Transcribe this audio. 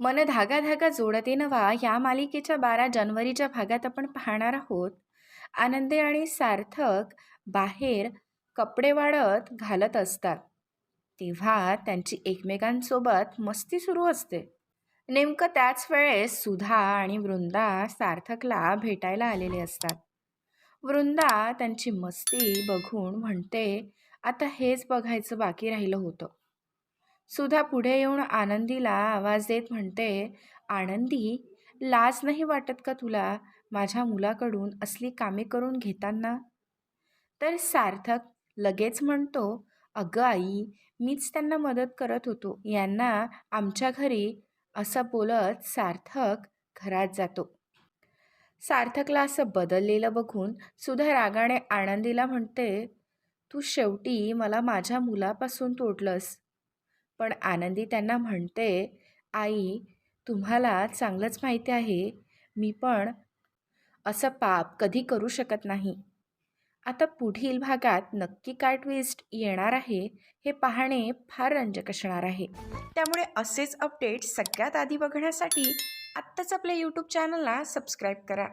मन धागा धागा जोडते नवा या मालिकेच्या बारा जानेवारीच्या भागात आपण पाहणार आहोत. आनंदे आणि सार्थक बाहेर कपडे वाढत घालत असतात. तेव्हा त्यांची एकमेकांसोबत मस्ती सुरू असते. नेमकं त्याच वेळेस सुधा आणि वृंदा सार्थकला भेटायला आलेले असतात. वृंदा त्यांची मस्ती बघून म्हणते आता हेच बघायचं बाकी राहिलं होतं. सुधा पुढे येऊन आनंदीला आवाज देत म्हणते आनंदी लाज नाही वाटत का तुला माझ्या मुलाकडून असली कामे करून घेताना? तर सार्थक लगेच म्हणतो अगं आई मीच त्यांना मदत करत होतो. यांना आमच्या घरी असं बोलत सार्थक घरात जातो. सार्थकला असं बदललेलं बघून सुधा रागाने आनंदीला म्हणते तू शेवटी मला माझ्या मुलापासून तोडलंस. पण आनंदी त्यांना म्हणते आई तुम्हाला चांगलंच माहिती आहे. मी पण असं पाप कधी करू शकत नाही. आता पुढील भागात नक्की काय ट्विस्ट येणार आहे हे पाहणे फार रंजक असणार आहे. त्यामुळे असेच अपडेट सगळ्यात आधी बघण्यासाठी आत्ताच आपल्या यूट्यूब चॅनलला सबस्क्राईब करा.